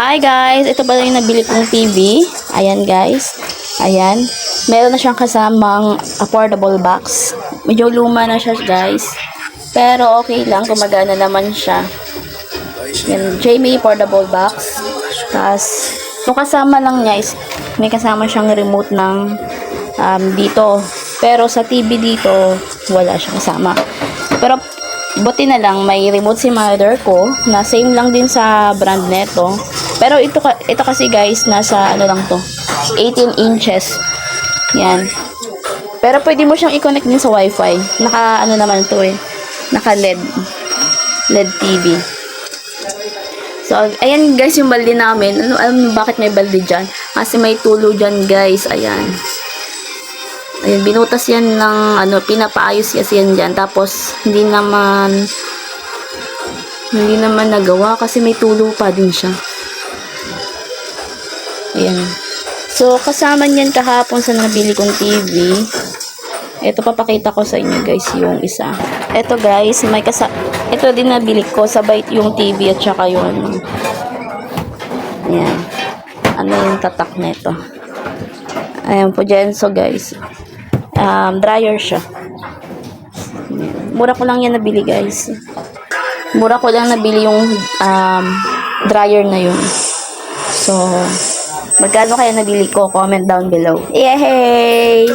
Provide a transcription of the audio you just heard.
Hi guys, ito ba yung nabili kong TV? Ayan guys. Ayan. Meron na siyang kasamang affordable box. Medyo luma na siya guys. Pero okay lang, gumagana naman siya. Yan, Jamie affordable box. Tapos, yung kasama lang niya is, may kasama siyang remote ng um, dito. Pero sa TV dito, wala siyang kasama. Pero, buti na lang, may remote si mother ko, na same lang din sa brand neto. Pero ito, ito kasi guys, nasa ano lang to, 18 inches. Yan. Pero pwede mo siyang i-connect din sa wifi. Naka, ano naman to eh, naka LED. LED TV. So, ayan guys yung balde namin. Ano, alam niyo bakit may balde dyan? Kasi may tulo dyan guys. Ayan. Ayan, binutas yan ng, ano, pinapaayos kasi yan dyan. Tapos, hindi naman, hindi naman nagawa kasi may tulo pa din siya. Ayan. So, kasama niyan kahapon sa nabili kong TV. Ito papakita ko sa inyo guys yung isa. Ito guys, may kasa ito din nabili ko sabay yung TV at saka yung. Ayan. Ano yung tatak nito. Ayan po dyan. So guys, um, dryer siya. Ayan. Mura ko lang yan nabili guys. Mura ko lang nabili yung um, dryer na yun. So, magkano kaya nabili ko? Comment down below. Yay!